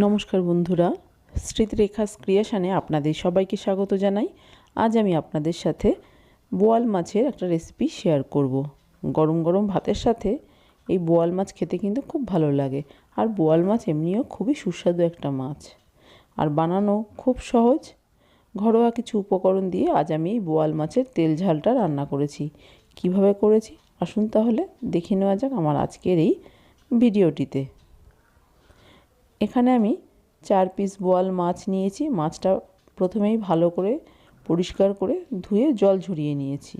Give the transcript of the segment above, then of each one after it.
নমস্কার বন্ধুরা স্মৃতিরেখা ক্রিয়েশনে আপনাদের সবাইকে স্বাগত জানাই। আজ আমি আপনাদের সাথে বোয়াল মাছের একটা রেসিপি শেয়ার করব। গরম গরম ভাতের সাথে এই বোয়াল মাছ খেতে কিন্তু খুব ভালো লাগে। আর বোয়াল মাছ এমনিও খুবই সুস্বাদু একটা মাছ। আর বানানো খুব সহজ। ঘরোয়া কিছু উপকরণ দিয়ে আজ আমি এই বোয়াল মাছের তেল ঝালটা রান্না করেছি। কীভাবে করেছি? আসুন তাহলে দেখে নেওয়া যাক আমার আজকের এই ভিডিওটিতে এখানে আমি চার পিস বোয়াল মাছ নিয়েছি। মাছটা প্রথমেই ভালো করে পরিষ্কার করে ধুয়ে জল ঝরিয়ে নিয়েছি।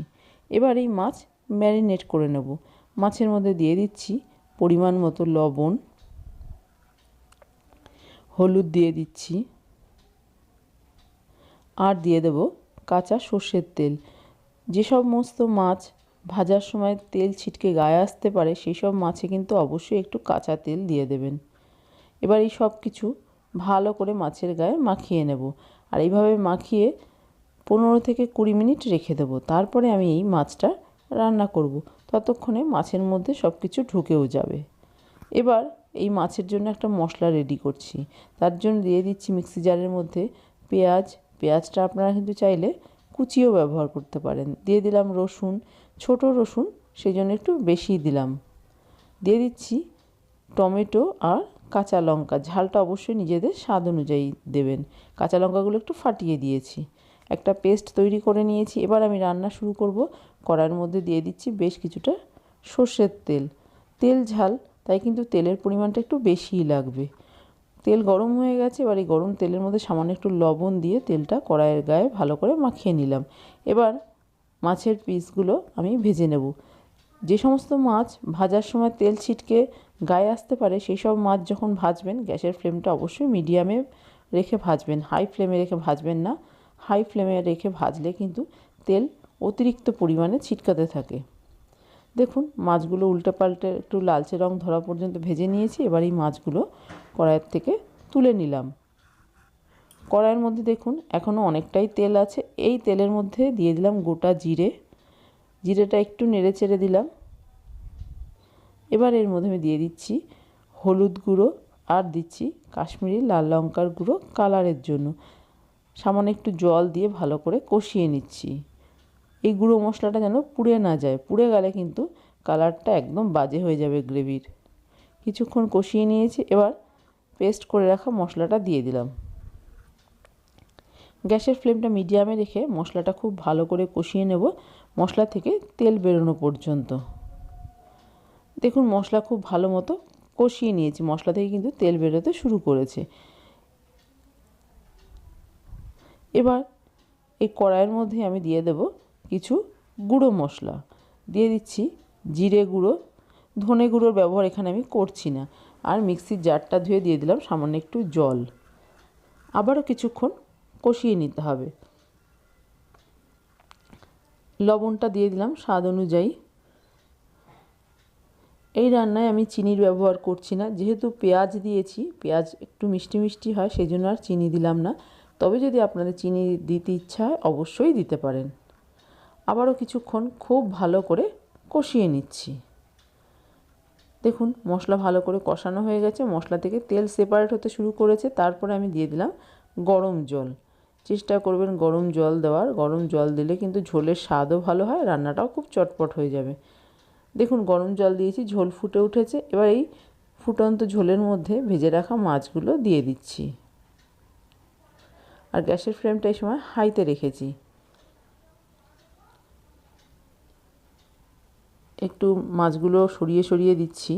এবার এই মাছ ম্যারিনেট করে নেব। মাছের মধ্যে দিয়ে দিচ্ছি পরিমাণ মতো লবণ, হলুদ দিয়ে দিচ্ছি, আর দিয়ে দেব কাঁচা সর্ষের তেল। যে সমস্ত মাছ ভাজার সময় তেল ছিটকে গায়ে আসতে পারে, সেই সব মাছে কিন্তু অবশ্যই একটু কাঁচা তেল দিয়ে দেবেন। এবার এই সব কিছু ভালো করে মাছের গায়ে মাখিয়ে নেব। আর এইভাবে মাখিয়ে পনেরো থেকে কুড়ি মিনিট রেখে দেবো। তারপরে আমি এই মাছটা রান্না করব। ততক্ষণে মাছের মধ্যে সব কিছু ঢুকেও যাবে। এবার এই মাছের জন্য একটা মশলা রেডি করছি। তার জন্য দিয়ে দিচ্ছি মিক্সি জারের মধ্যে পেঁয়াজ। পেঁয়াজটা আপনারা কিন্তু চাইলে কুচিও ব্যবহার করতে পারেন। দিয়ে দিলাম রসুন, ছোট রসুন সেই জন্য একটু বেশি দিলাম। দিয়ে দিচ্ছি টমেটো আর কাঁচা লঙ্কা। ঝালটা অবশ্যই নিজেদের স্বাদ অনুযায়ী দেবেন। কাঁচা লঙ্কাগুলো একটু ফাটিয়ে দিয়েছি। একটা পেস্ট তৈরি করে নিয়েছি। এবার আমি রান্না শুরু করব। কড়ার মধ্যে দিয়ে দিচ্ছি বেশ কিছুটা সর্ষের তেল। তেল ঝাল, তাই কিন্তু তেলের পরিমাণটা একটু বেশিই লাগবে। তেল গরম হয়ে গেছে, এবার এই গরম তেলের মধ্যে সামান্য একটু লবণ দিয়ে তেলটা কড়াইয়ের গায়ে ভালো করে মাখিয়ে নিলাম। এবার মাছের পিসগুলো আমি ভেজে নেব। যে সমস্ত মাছ ভাজার সময় তেল ছিটকে গায়ে আসতে পারে, সেই সব মাছ যখন ভাজবেন, গ্যাসের ফ্লেমটা অবশ্যই মিডিয়ামে রেখে ভাজবেন, হাই ফ্লেমে রেখে ভাজবেন না। হাই ফ্লেমে রেখে ভাজলে কিন্তু তেল অতিরিক্ত পরিমাণে ছিটকাতে থাকে। দেখুন, মাছগুলো উল্টে পাল্টে একটু লালচে রং ধরা পর্যন্ত ভেজে নিয়েছি, এবার এই মাছগুলো কড়াইয়ের থেকে তুলে নিলাম। কড়াইয়ের মধ্যে দেখুন এখনও অনেকটাই তেল আছে। এই তেলের মধ্যে দিয়ে দিলাম গোটা জিরে জিরেটা একটু নেড়ে চেড়ে দিলাম। এবার এর মধ্যে আমি দিয়ে দিচ্ছি হলুদ গুঁড়ো আর দিচ্ছি কাশ্মীরি লাল লঙ্কার গুঁড়ো কালারের জন্য। সামান্য একটু জল দিয়ে ভালো করে কষিয়ে নিচ্ছি। এই গুঁড়ো মশলাটা যেন পুড়ে না যায়। পুড়ে গেলে কিন্তু কালারটা একদম বাজে হয়ে যাবে গ্রেভির। কিছুক্ষণ কষিয়ে নিয়েছি, এবার পেস্ট করে রাখা মশলাটা দিয়ে দিলাম। গ্যাসের ফ্লেমটা মিডিয়ামে রেখে মশলাটা খুব ভালো করে কষিয়ে নেব। মশলা থেকে তেল বেরোনো পর্যন্ত। দেখুন, মশলা খুব ভালো মতো কষিয়ে নিয়েছি। মশলা থেকে কিন্তু তেল বেরোতে শুরু করেছে। এবার এই কড়াইয়ের মধ্যে আমি দিয়ে দেব কিছু গুঁড়ো মশলা। দিয়ে দিচ্ছি জিরে গুঁড়ো। ধনে গুঁড়োর ব্যবহার এখানে আমি করছি না। আর মিক্সির জারটা ধুয়ে দিয়ে দিলাম সামান্য একটু জল। আবারও কিছুক্ষণ কষিয়ে নিতে হবে। লবণটা দিয়ে দিলাম স্বাদ অনুযায়ী। এই রান্নায় আমি চিনির ব্যবহার করছি না। যেহেতু পেঁয়াজ দিয়েছি, পেঁয়াজ একটু মিষ্টি মিষ্টি হয় সেই জন্য আর চিনি দিলাম না। তবে যদি আপনাদের চিনি দিতে ইচ্ছা হয়, অবশ্যই দিতে পারেন। আবারও কিছুক্ষণ খুব ভালো করে কষিয়ে নিচ্ছি। দেখুন, মশলা ভালো করে কষানো হয়ে গেছে। মশলা থেকে তেল সেপারেট হতে শুরু করেছে। তারপরে আমি দিয়ে দিলাম গরম জল। চেষ্টা করবেন গরম জল দেওয়ার। গরম জল দিলে কিন্তু ঝোলের স্বাদও ভালো হয়, রান্নাটাও খুব চটপট হয়ে যাবে। দেখুন, গরম জল দিয়েছি, ঝোল ফুটে উঠেছে। এবার এই ফুটন্ত ঝোলের মধ্যে ভেজে রাখা মাছগুলো দিয়ে দিচ্ছি। আর গ্যাসের ফ্লেমটা এই সময় হাইতে রেখেছি। একটু মাছগুলো সরিয়ে সরিয়ে দিচ্ছি।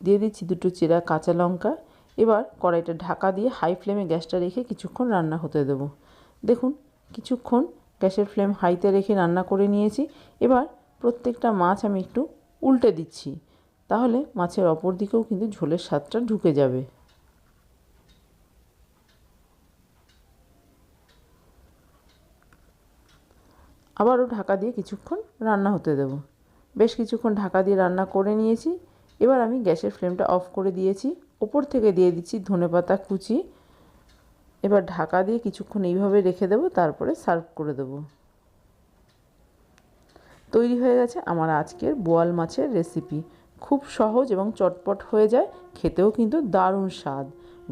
দিয়ে দিচ্ছি দুটো চেরা কাঁচা লঙ্কা। এবার কড়াইটা ঢাকা দিয়ে হাই ফ্লেমে গ্যাসটা রেখে কিছুক্ষণ রান্না হতে দেব। দেখুন, কিছুক্ষণ গ্যাসের ফ্লেম হাইতে রেখে রান্না করে নিয়েছি। এবার প্রত্যেকটা মাছ আমি একটু উল্টে দিচ্ছি। তাহলে মাছের অপর দিকেও কিন্তু ঝোলের স্বাদটা ঢুকে যাবে। আবারও ঢাকা দিয়ে কিছুক্ষণ রান্না হতে দেব। বেশ কিছুক্ষণ ঢাকা দিয়ে রান্না করে নিয়েছি। এবার আমি গ্যাসের ফ্লেমটা অফ করে দিয়েছি। ওপর থেকে দিয়ে দিচ্ছি ধনেপাতা কুচি। এবার ঢাকা দিয়ে কিছুক্ষণ এইভাবে রেখে দেবো, তারপরে সার্ভ করে দেবো। তৈরি হয়ে গেছে আমার আজকের বোয়াল মাছের রেসিপি। খুব সহজ এবং চটপট হয়ে যায়, খেতেও কিন্তু দারুণ স্বাদ।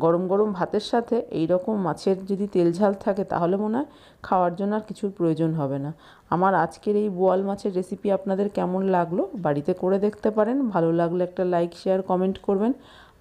গরম গরম ভাতের সাথে এই রকম মাছের যদি তেল ঝাল থাকে, তাহলে মনে হয় খাওয়ার জন্য আর কিছুর প্রয়োজন হবে না। আমার আজকের এই বোয়াল মাছের রেসিপি আপনাদের কেমন লাগল, বাড়িতে করে দেখতে পারেন। ভালো লাগলে একটা লাইক, শেয়ার, কমেন্ট করবেন।